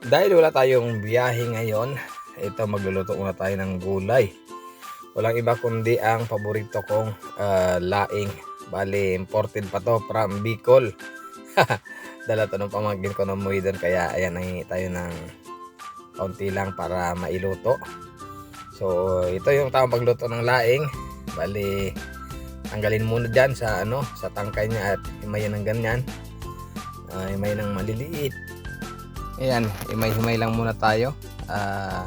Dahil wala tayong biyahe ngayon, ito magluluto muna tayo ng gulay. Walang iba kundi ang paborito kong ah, laing. Bali, imported pa to from Bicol. Dala to ng pamangkin ko ng doon kaya ayan, nangingi tayo ng kaunti lang para mailuto. So, ito yung tamang pagluto ng laing. Bali, tanggalin muna dyan sa ano, sa tangkay niya at himayin ng ganyan. Uh, himayin ng maliliit. Ayan, himay-himay lang muna tayo. Ah,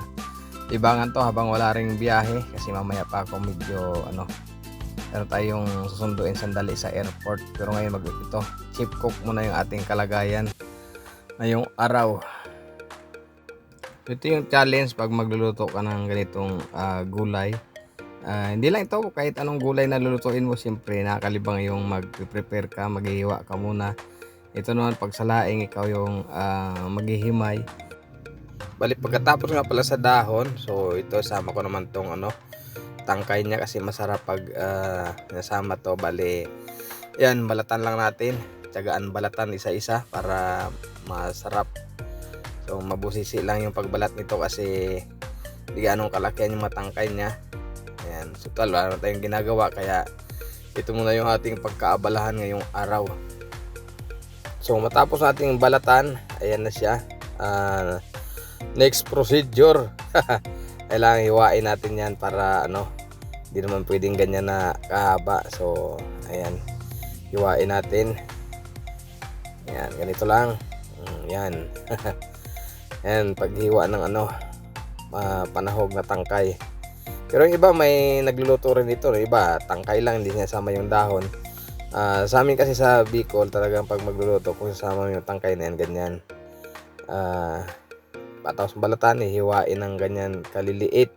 ibangan to habang wala ring biyahe kasi mamaya pa ako medyo ano meron tayong susunduin sandali sa airport. Pero ngayon mag ito chip cook muna yung ating kalagayan ngayong araw. Ito yung challenge pag magluluto ka ng ganitong ah, gulay. Ah, hindi lang ito kahit anong gulay na lulutuin mo siyempre nakakalibang yung mag-prepare ka maghihiwa ka muna ito naman pag sa laing ikaw yung ah, maghihimay Bali pagkatapos nga pala sa dahon, so ito sama ko naman tong ano, tangkay niya kasi masarap pag ah, nasama to. Bali, yan, balatan lang natin. Tsagaan balatan isa-isa para masarap. So mabusisi lang yung pagbalat nito kasi di ganong kalakihan yung matangkay niya. Ayan, so tal, wala tayong ginagawa kaya ito muna yung ating pagkaabalahan ngayong araw. So matapos nating balatan, ayan na siya. Ah, next procedure. Kailangan hiwain natin yan para ano hindi naman pwedeng ganyan na kahaba. So ayan. Hiwain natin. Yan ganito lang. Mm, yan. Yan paghiwa ng ano ah, panahog na tangkay. Pero yung iba may nagluluto rin dito. Yung iba tangkay lang hindi niya sama yung dahon Ah, sa amin kasi sa Bicol talagang pag magluluto kung sasama mo yung tangkay na yan ganyan. Ah patapos balatan hiwain ng ganyan kaliliit.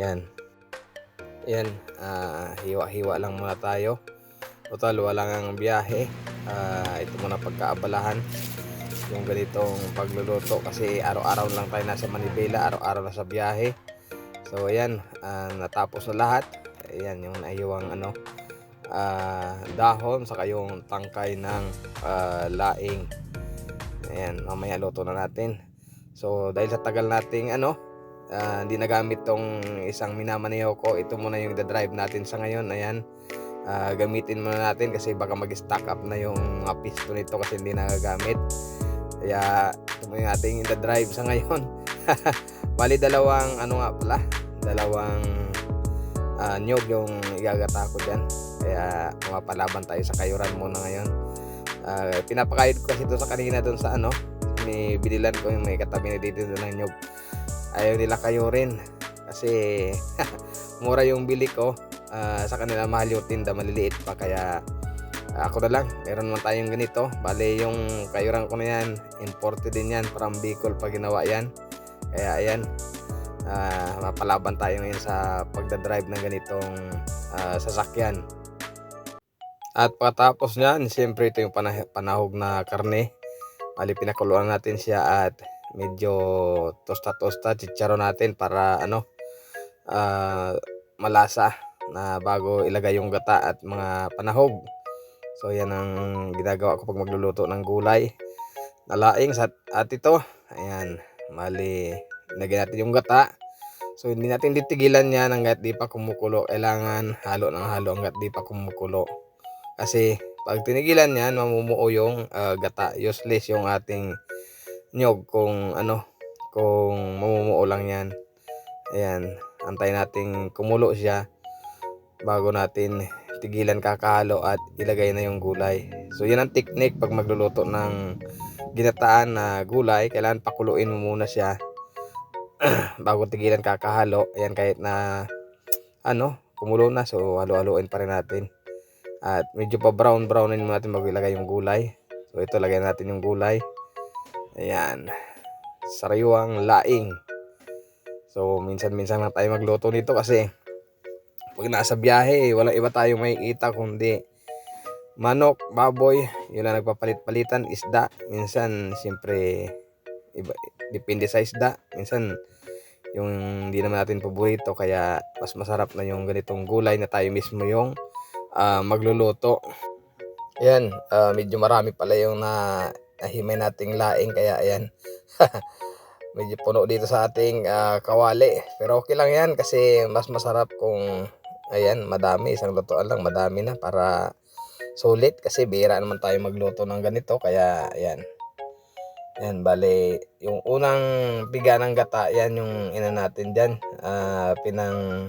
Yan. Yan ah, hiwa-hiwa lang muna tayo. Total wala nga biyahe. Ah, ito muna pagkaabalahan. Yung ganitong pagluluto kasi araw-araw lang tayo nasa Manibela araw-araw na sa biyahe. So ayan ah, natapos na lahat. Ayan yung naiwang ano ah, dahon saka yung tangkay ng ah, laing ayan mamaya luto na natin So dahil sa tagal nating ano, ah, hindi nagamit tong isang minamaneho ko, ito muna yung drive natin sa ngayon. Ayan. Ah, gamitin muna natin kasi baka mag-stack up na yung mga piston nito kasi hindi nagagamit. Kaya ito muna yung ating drive sa ngayon. Bali dalawang ano nga pala, dalawang ah, nyog yung igagata ko dyan. Kaya mapalaban tayo sa kayuran muna ngayon. Ah, pinapakayod ko kasi ito sa kanina doon sa ano, ni binilan ko yung may katabi na dito ng nyog ayaw nila kayo rin kasi mura yung bili ko. Ah, sa kanila mahal yung tinda maliliit pa. Kaya ah, ako na lang. Meron naman tayong ganito. Bale yung kayuran ko na yan imported din yan from Bicol pa ginawa yan. Kaya ayan. Ah, mapalaban tayo ngayon sa pagdadrive ng ganitong ah, sasakyan at pagkatapos nyan, siyempre ito yung panah- panahog na karne Bali pinakuluan natin siya at medyo tosta-tosta chicharo natin para ano ah, malasa na bago ilagay yung gata at mga panahog. So yan ang ginagawa ko pag magluluto ng gulay. Nalaing sa at ito, ayan, mali lagyan natin yung gata. So hindi natin titigilan yan hanggat di pa kumukulo. Kailangan halo ng halo hanggat di pa kumukulo. Kasi pag tinigilan yan, mamumuo yung ah, gata. Useless yung ating nyog kung ano, kung mamumuo lang yan. Ayan, antay nating kumulo siya bago natin tigilan kakahalo at ilagay na yung gulay. So yan ang technique pag magluluto ng ginataan na gulay, kailangan pakuluin mo muna siya bago tigilan kakahalo. Ayan kahit na ano, kumulo na so halo-haloin pa rin natin. At medyo pa brown brownin mo natin maglagay yung gulay. So ito lagyan natin yung gulay. Ayan. Sariwang laing. So minsan-minsan lang tayo magluto nito kasi pag nasa biyahe, walang iba tayong makikita kundi manok, baboy, yun lang nagpapalit-palitan, isda. Minsan, siyempre, iba, depende sa isda. Minsan, yung hindi naman natin paborito, kaya mas masarap na yung ganitong gulay na tayo mismo yung ah, magluluto. Yan, ah, medyo marami pala yung na ah, himay nating laing kaya ayan. Medyo puno dito sa ating ah, kawali. Pero okay lang yan kasi mas masarap kung ayan, madami. Isang lutuan lang, madami na para sulit. Kasi bihira naman tayo magluto ng ganito. Kaya ayan. Yan, bale, yung unang piga ng gata, yan yung ina natin dyan. Ah, pinang,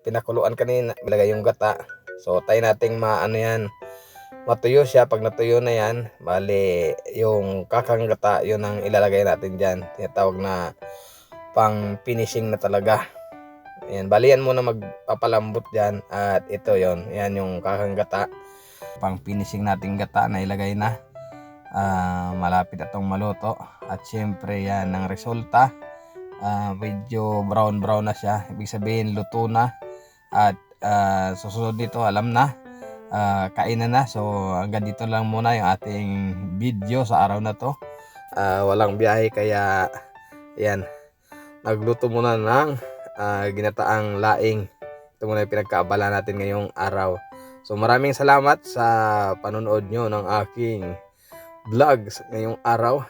pinakuluan kanina, ilagay yung gata. So, tayo nating maano yan, matuyo siya. Pag natuyo na yan, bale, yung kakang gata, yun ang ilalagay natin dyan. Tinatawag na pang finishing na talaga. Ayan, bali yan muna magpapalambot dyan. At ito yon yan yung kakang gata. Pang finishing nating gata na ilagay na. Ah, malapit na tong maluto. At syempre yan ang resulta. Ah, medyo brown brown na siya. Ibig sabihin luto na. At ah, susunod dito alam na. Ah, kainan na. So hanggang dito lang muna yung ating video sa araw na to. Ah, walang biyahe kaya yan. Nagluto muna ng ah, ginataang laing. Ito muna yung pinagkaabala natin ngayong araw. So maraming salamat sa panonood nyo ng aking vlog ngayong araw.